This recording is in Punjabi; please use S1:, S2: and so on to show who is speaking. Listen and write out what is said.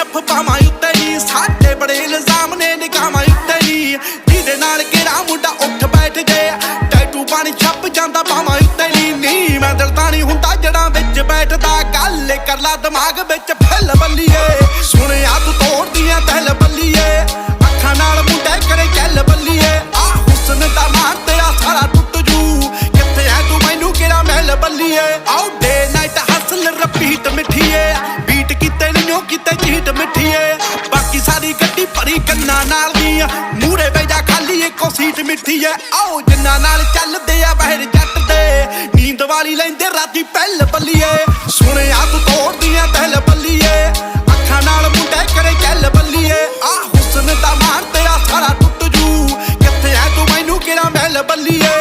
S1: ਐਫ ਪਾਵਾਂ ਉੱਤੇ ਨੀ ਸਾਡੇ ਬੜੇ ਇਲਜ਼ਾਮ ਨੇ ਨਿਗਾਹਾਂ ਉੱਤੇ ਨੀ ਜਿਹਦੇ ਨਾਲ ਕਿਹੜਾ ਮੁੰਡਾ ਉੱਠ ਬੈਠ ਜੇ ਟੈਟੂ ਪਾਣੀ ਛੱਪ ਜਾਂਦਾ ਪਾਵਾਂ ਉੱਤੇ ਨੀ ਨੀ ਮੈਂ ਦਿਲ ਹੁੰਦਾ ਜੜਾਂ ਵਿੱਚ ਬੈਠਦਾ। ਗੱਲ ਕਰ ਲਾ ਦਿਮਾਗ ਵਿੱਚ ਫੈਲ ਬੱਲੀਏ। ਸੁਣਿਆ ਤੂੰ ਤੋੜਦੀਆਂ ਦਿਲ ਬੱਲੀਏ। ਅੱਖਾਂ ਨਾਲ ਮੁੰਡੇ ਕਰੇ ਚੱਲ ਬੱਲੀਏ। ਆ ਹੁਸਨ ਦਾ ਮਾਰ ਤੇਰਾ ਸਾਰਾ ਟੁੱਟ ਜੂ। ਕਿੱਥੇ ਐ ਤੂੰ ਮੈਨੂੰ ਕਿਹੜਾ ਮਹਿਲ ਬੱਲੀਏ? ਆਉ ਡੇ ਨਾਈਟ ਬੈਠੀਏ। ਬਾਕੀ ਸਾਰੀ ਗੱਡੀ ਭਰੀ ਕੰਨਾਂ ਨਾਲ ਦੀ ਮੂਰੇ ਬੈਜਾ ਖਾਲੀ, ਇੱਕੋ ਸੀਟ ਮਿੱਠੀ ਐ ਆਓ ਜਿੰਨਾ ਨਾਲ ਚੱਲਦੇ ਆ, ਬਾਹਰ ਜੱਟ ਦੇ ਨੀਂਦ ਵਾਲੀ ਲੈਂਦੇ, ਰਾਤੀ ਪਹਿਲ ਬੱਲੀਏ। ਸੁਣਿਆ ਤੂੰ ਤੋੜਦੀਆਂ ਪਹਿਲ ਬੱਲੀਏ। ਅੱਖਾਂ ਨਾਲ ਮੁੰਡੇ ਕਰੇ ਚੱਲ ਬੱਲੀਏ। ਆ ਹੁਸਨ ਦਾ ਮਾਰ ਤੇਰਾ ਸਾਰਾ ਟੁੱਟ ਜੂ। ਕਿੱਥੇ ਐ ਤੂੰ? ਮੈਨੂੰ ਕਿਹੜਾ ਮਹਿਲ ਬੱਲੀਏ?